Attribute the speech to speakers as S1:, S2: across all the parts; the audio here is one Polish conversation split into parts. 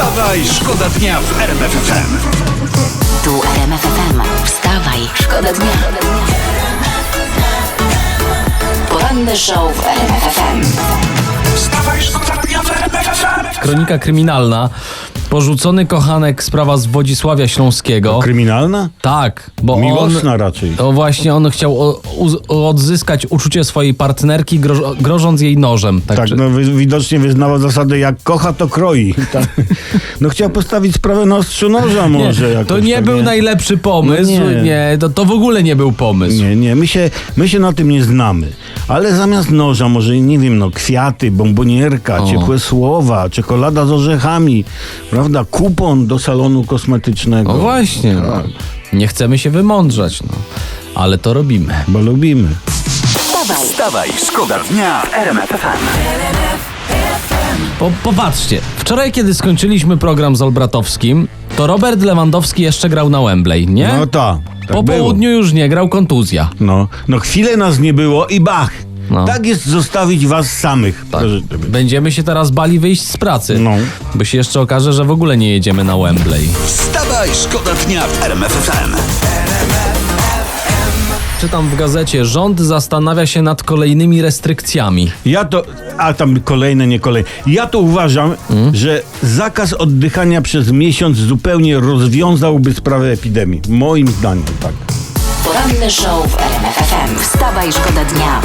S1: Wstawaj, szkoda dnia w RMF FM.
S2: Tu RMF FM. Wstawaj, szkoda dnia. Poranny show w RMF FM.
S1: Wstawaj, szkoda dnia w RMF FM.
S3: Kronika kryminalna. Porzucony kochanek sprawa z Wodzisławia Śląskiego.
S4: Kryminalna?
S3: tak, bo
S4: Miłosna
S3: on,
S4: raczej.
S3: To właśnie on chciał o, odzyskać uczucie swojej partnerki, groż, grożąc jej nożem.
S4: Tak,
S3: Także-
S4: no wy- widocznie wyznawał zasadę jak kocha, to kroi. Tak. No chciał postawić sprawę na ostrzu noża może.
S3: nie,
S4: jakoś
S3: to nie
S4: tak,
S3: był najlepszy pomysł.
S4: No nie.
S3: nie, to, to w ogóle nie był pomysł.
S4: Nie, nie, my się, my się na tym nie znamy. Ale zamiast noża może, nie wiem, no kwiaty, bombonierka,
S3: O.
S4: ciepłe słowa, czekolada z orzechami, prawda, kupon do salonu kosmetycznego.
S3: No właśnie. No. Nie chcemy się wymądrzać, no. ale to robimy.
S4: Bo lubimy.
S2: Wstawaj,
S1: Wstawaj, szkoda dnia w RMF FM.
S3: Po, popatrzcie, wczoraj kiedy skończyliśmy program z Olbratowskim, to Robert Lewandowski jeszcze grał na Wembley, nie?
S4: No ta, tak
S3: po
S4: było.
S3: południu już nie grał, kontuzja.
S4: No, no chwilę nas nie było i bach.
S3: No.
S4: Tak jest zostawić was samych.
S3: Tak. Będziemy się teraz bali wyjść z pracy.
S4: No.
S3: Bo się jeszcze okaże, że w ogóle nie jedziemy na Wembley.
S1: Wstawaj, szkoda dnia w RMF FM.
S3: Czytam w gazecie, rząd zastanawia się nad kolejnymi restrykcjami.
S4: Ja to, a tam kolejne, nie kolejne. Ja to uważam,
S3: Hmm?
S4: że zakaz oddychania przez miesiąc zupełnie rozwiązałby sprawę epidemii. Moim zdaniem, tak.
S2: poranny show w RMF FM. Wstawaj, szkoda dnia.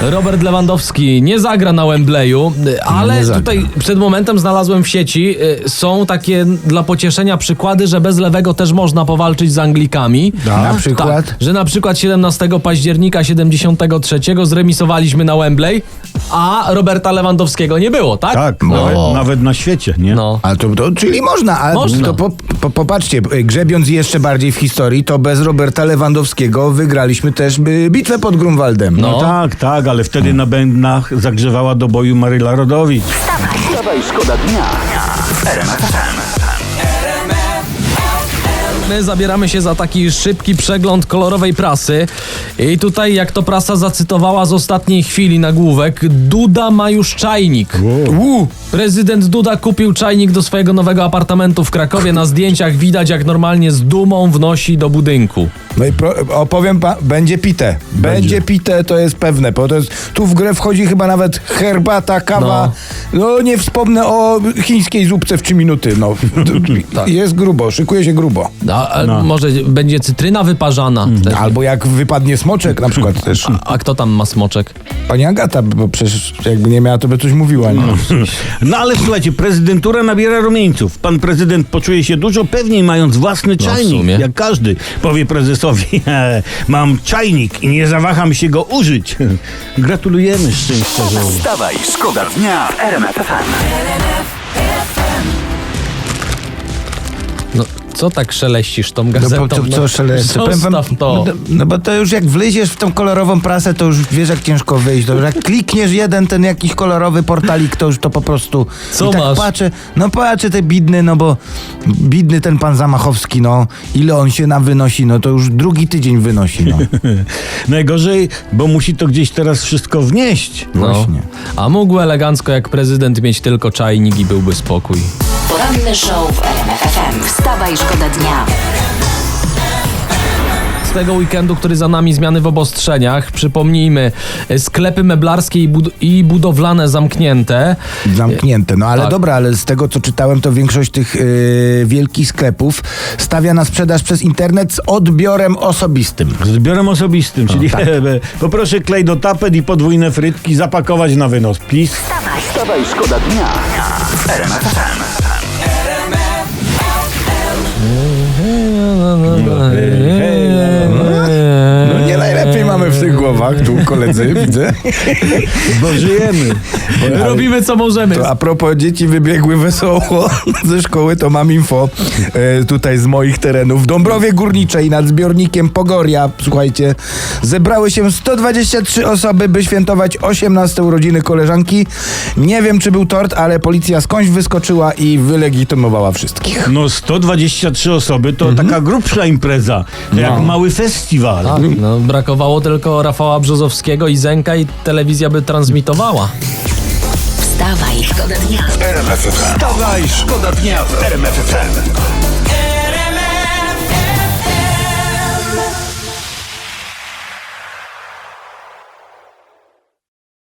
S3: Robert Lewandowski nie zagra na Wembleyu, ale tutaj przed momentem znalazłem w sieci, y, są takie dla pocieszenia przykłady, że bez lewego też można powalczyć z Anglikami.
S5: Na przykład?
S3: Tak, że na przykład 17 października 73 zremisowaliśmy na Wembley, a Roberta Lewandowskiego nie było, tak?
S4: Tak,
S3: No.
S4: nawet, nawet na świecie, nie?
S3: No.
S5: Ale to, to, czyli można, ale
S3: Można.
S5: to po, po, popatrzcie, grzebiąc jeszcze bardziej w historii, to bez Roberta Lewandowskiego wygraliśmy też y, bitwę pod Grunwaldem.
S4: No
S3: No.
S4: tak, tak, ale wtedy na bębnach zagrzewała do boju Maryla Rodowicz.
S1: Wstawaj, szkoda dnia w RMF FM.
S3: My zabieramy się za taki szybki przegląd kolorowej prasy. I tutaj, jak to prasa zacytowała z ostatniej chwili nagłówek, Duda ma już czajnik.
S5: U,
S3: Prezydent Duda kupił czajnik do swojego nowego apartamentu w Krakowie. Na zdjęciach widać, jak normalnie z dumą wnosi do budynku.
S5: No i pro, opowiem pa, będzie pite. Będzie. pite, to jest pewne, bo to jest, tu w grę wchodzi chyba nawet herbata, kawa. No, nie wspomnę o chińskiej zupce w 3 minuty. No,
S3: Tak.
S5: Jest grubo, szykuje się grubo.
S3: A, a
S4: No.
S3: może będzie cytryna wyparzana? wtedy?
S5: Albo jak wypadnie smoczek na przykład też.
S3: A, a kto tam ma smoczek?
S5: Pani Agata, bo przecież jakby nie miała, to by coś mówiła. Nie?
S4: No ale słuchajcie, prezydentura nabiera rumieńców. Pan prezydent poczuje się dużo pewniej, mając własny
S3: No,
S4: czajnik,
S3: sumie.
S4: jak każdy. Powie prezesowi, "E, mam czajnik i nie zawaham się go użyć. Gratulujemy szczęściarzowi.
S1: Wstawaj, szkoda dnia w RMF
S3: co tak szeleścisz tą
S5: No
S3: gazetą?
S5: po co, co wam-
S3: Zostaw to.
S5: No, no bo to już jak wleziesz w tą kolorową prasę, to już wiesz jak ciężko wyjść. To już jak klikniesz jeden ten jakiś kolorowy portalik, to już to po prostu...
S3: Co
S5: I tak
S3: masz?
S5: patrzę, no patrzę te bidny, no bo bidny ten pan Zamachowski, no ile on się nam wynosi, no to już drugi tydzień wynosi, no.
S4: Najgorzej, bo musi to gdzieś teraz wszystko wnieść.
S3: No.
S5: Właśnie.
S3: A mógł elegancko jak prezydent mieć tylko czajnik i byłby spokój.
S2: Poranny show w RMF FM. Wstawaj, szkoda dnia.
S3: Z tego weekendu, który za nami zmiany w obostrzeniach, przypomnijmy, sklepy meblarskie i, bud- i budowlane zamknięte.
S5: Zamknięte. No ale
S3: Tak.
S5: dobra, ale z tego co czytałem, to większość tych yy, wielkich sklepów stawia na sprzedaż przez internet z odbiorem osobistym.
S4: Z zbiorem osobistym, czyli
S5: tak.
S4: poproszę klej do tapet i podwójne frytki zapakować na wynos. Plis.
S1: Wstawaj, szkoda dnia w
S5: Meu bem. Głowach, tu koledzy, widzę.
S4: Bo żyjemy.
S3: Robimy co możemy.
S5: To a propos dzieci wybiegły wesoło ze szkoły, to mam info e, tutaj z moich terenów. W Dąbrowie Górniczej nad zbiornikiem Pogoria, słuchajcie, zebrały się 123 osoby, by świętować 18 urodziny koleżanki. Nie wiem, czy był tort, ale policja skądś wyskoczyła i wylegitymowała wszystkich.
S4: No 123 osoby to taka grubsza impreza. To jak mały festiwal.
S3: Tak, no, brakowało tylko Rafała Brzozowskiego i Zenka i telewizja by transmitowała.
S2: Wstawaj, szkoda dnia.
S4: RMF FM. Wstawaj, szkoda dnia w RMF FM.